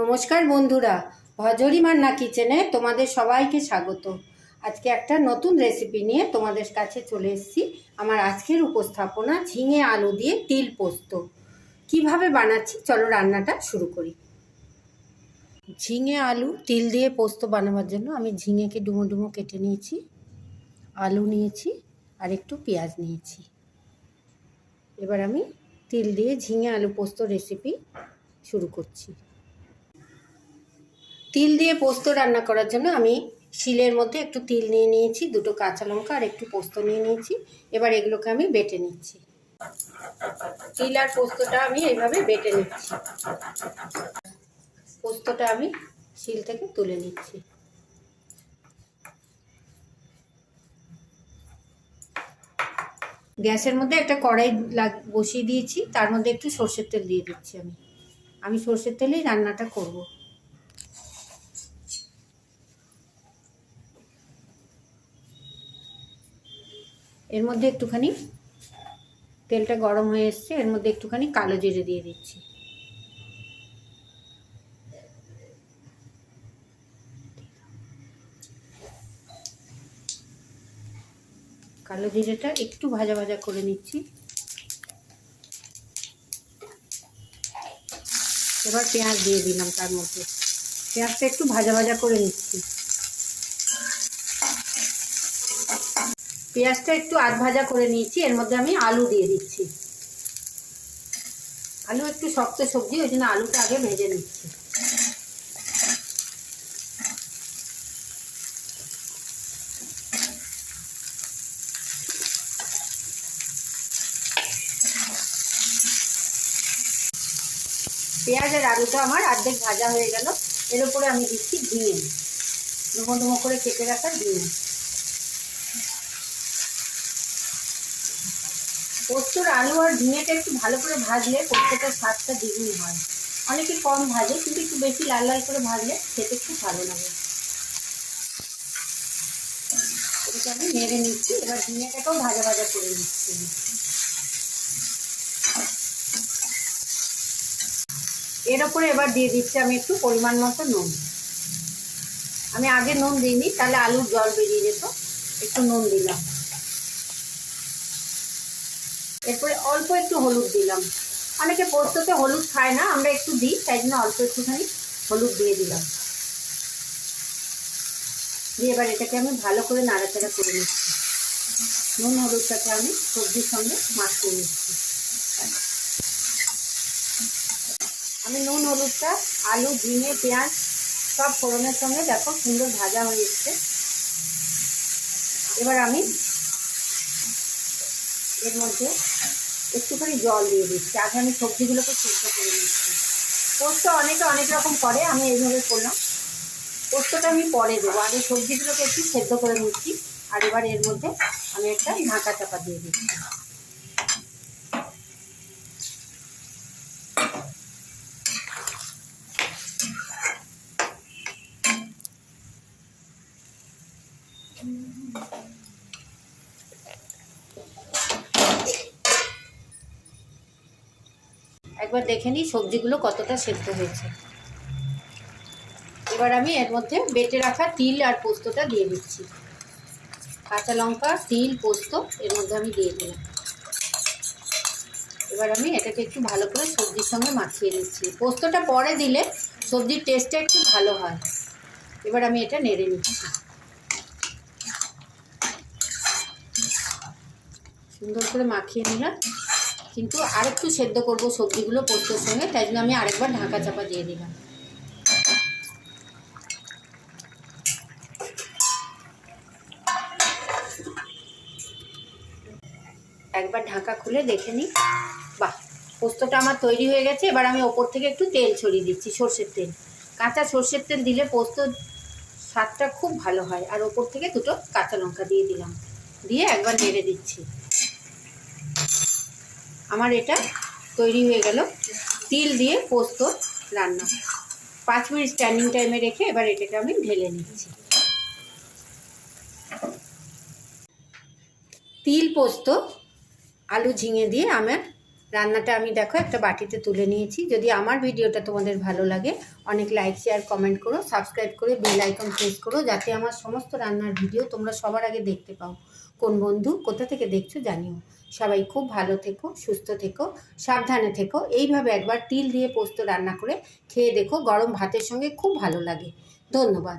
নমস্কার বন্ধুরা, ভজরিমার না কিচেনে তোমাদের সবাইকে স্বাগত। আজকে একটা নতুন রেসিপি নিয়ে তোমাদের কাছে চলে এসেছি। আমার আজকের উপস্থাপনা ঝিঙে আলু দিয়ে তিল পোস্ত। কীভাবে বানাচ্ছি? চলো রান্নাটা শুরু করি। ঝিঙে আলু, তিল দিয়ে পোস্ত বানাবার জন্য আমি ঝিঙেকে ডুমো ডুমো কেটে নিয়েছি, আলু নিয়েছি আর একটু পেঁয়াজ নিয়েছি। এবার আমি তিল দিয়ে ঝিঙে আলু পোস্ত রেসিপি শুরু করছি। তিল দিয়ে পোস্ত রান্না করার জন্য আমি শিলের মধ্যে একটু তিল নিয়ে নিয়েছি, দুটো কাঁচা লঙ্কা আর একটু পোস্ত নিয়ে নিয়েছি। এবার এগুলোকে আমি বেটে নিচ্ছি। তিল আর পোস্তটা আমি এইভাবে বেটে নিচ্ছি। পোস্তটা আমি শিল থেকে তুলে নিচ্ছি। গ্যাসের মধ্যে একটা কড়াই বসিয়ে দিয়েছি, তার মধ্যে একটু সর্ষের তেল দিয়ে দিচ্ছি আমি। আমি সর্ষের তেলেই রান্নাটা করব। এর মধ্যে একটুখানি তেলটা গরম হয়ে এসছে, এর মধ্যে একটুখানি কালো জিরে দিয়ে দিচ্ছি। কালো জিরেটা একটু ভাজা ভাজা করে নিচ্ছি। এবার পেঁয়াজ দিয়ে দিলাম তার মধ্যে। পেঁয়াজটা একটু ভাজা ভাজা করে নিচ্ছি। পেঁয়াজটা একটু আধ ভাজা করে নিয়েছি, এর মধ্যে আমি আলু দিয়ে দিচ্ছি। আলু একটু শক্ত সবজি, ওই জন্য আলুটা আগে ভেজে নিচ্ছি। পেঁয়াজ আর আলুটা আমার অর্ধেক ভাজা হয়ে গেল, এর উপরে আমি দিচ্ছি ঝিঙে ডুমো ডুমো করে কেটে রাখা ঝিঙে পোস্তর আলু আর ঝিঙেটা একটু ভালো করে ভাজলে পোস্তটার স্বাদটা দ্বিগুণ হয়। অনেকে কম ভাজে, কিন্তু একটু বেশি লাল লাল করে ভাজলে খেতে খুব ভালো লাগে। এটাকে আমি নেড়ে নিচ্ছি, এবার ঝিঙেটাকেও ভাজা ভাজা করে নিচ্ছি। এর ওপরে এবার দিয়ে দিচ্ছি আমি একটু পরিমাণ মতো নুন। আমি আগে নুন দিইনি, তাহলে আলুর জল বেরিয়ে যেত, একটু নুন দিলাম। এরপরে অল্প একটু হলুদ দিলাম। অনেকে পোস্ততে হলুদ খায় না, আমরা একটু দিই, তাই জন্য অল্প একটুখানি হলুদ দিয়ে দিলাম। দিয়ে এবার এটাকে আমি ভালো করে নাড়াচাড়া করে নিচ্ছি। নুন হলুদটাকে আমি সবজির সঙ্গে মাখিয়ে নিচ্ছি। আমি নুন, হলুদটা, আলু, ঝিঙে, পেঁয়াজ সব ফোড়নের সঙ্গে দেখো সুন্দর ভাজা হয়ে এবার আমি এর মধ্যে একটুখানি জল দিয়ে দিচ্ছি। আগে আমি সবজিগুলোকে সেদ্ধ করে নিচ্ছি। পোস্ত অনেকে অনেক রকম করে, আমি এইভাবে করলাম। পোস্তটা আমি পরে দেবো। আগে সবজিগুলোকে একটু সেদ্ধ করে নিচ্ছি, আর এবার এর মধ্যে আমি একটা ঢাকা চাপা দিয়ে দিচ্ছি। একবার দেখে নিই সবজিগুলো কতটা সেদ্ধ হয়েছে। এবার আমি এর মধ্যে বেটে রাখা তিল আর পোস্তটা দিয়ে দিচ্ছি। কাঁচা লঙ্কা, তিল, পোস্ত এর মধ্যে আমি দিয়ে দিলাম। এবার আমি এটাকে একটু ভালো করে সবজির সঙ্গে মাখিয়ে নিচ্ছি। পোস্তটা পরে দিলে সবজির টেস্টটা একটু ভালো হয়। এবার আমি এটা নেড়ে নিচ্ছি। সুন্দর করে মাখিয়ে নিলাম। কিন্তু আরেকটু সেদ্ধ করব সবজিগুলো পোস্তর সঙ্গে, তাই জন্য আমি আরেকবার ঢাকা চাপা দিয়ে দিলাম। একবার ঢাকা খুলে দেখে নিই। বাহ, পোস্তটা আমার তৈরি হয়ে গেছে, এবার আমি ওপর থেকে একটু তেল ছড়িয়ে দিচ্ছি, সর্ষের তেল। কাঁচা সর্ষের তেল দিলে পোস্ত স্বাদটা খুব ভালো হয়। আর ওপর থেকে দুটো কাঁচা লঙ্কা দিয়ে দিলাম। দিয়ে একবার নেড়ে দিচ্ছি। আমার এটা তৈরি হয়ে গেল। তিল দিয়ে পোস্ত রান্না। পাঁচ মিনিট স্ট্যান্ডিং টাইমে রেখে এবার এটাকে আমি ঢেলে নিচ্ছি। তিল, পোস্ত, আলু ঝিঙে দিয়ে আমার রান্নাটা আমি দেখো একটা বাটিতে তুলে নিয়েছি। যদি আমার ভিডিওটা তোমাদের ভালো লাগে, অনেক লাইক শেয়ার কমেন্ট করো সাবস্ক্রাইব করে বেল আইকন প্রেস করো, যাতে আমার সমস্ত রান্নার ভিডিও তোমরা সবার আগে দেখতে পাও। কোন বন্ধু কোথা থেকে দেখছ জানিও। সবাই খুব ভালো থেকো, সুস্থ থেকো, সাবধানে থেকো। এইভাবে একবার তিল দিয়ে পোস্ত রান্না করে খেয়ে দেখো গরম ভাতের সঙ্গে খুব ভালো লাগে। ধন্যবাদ।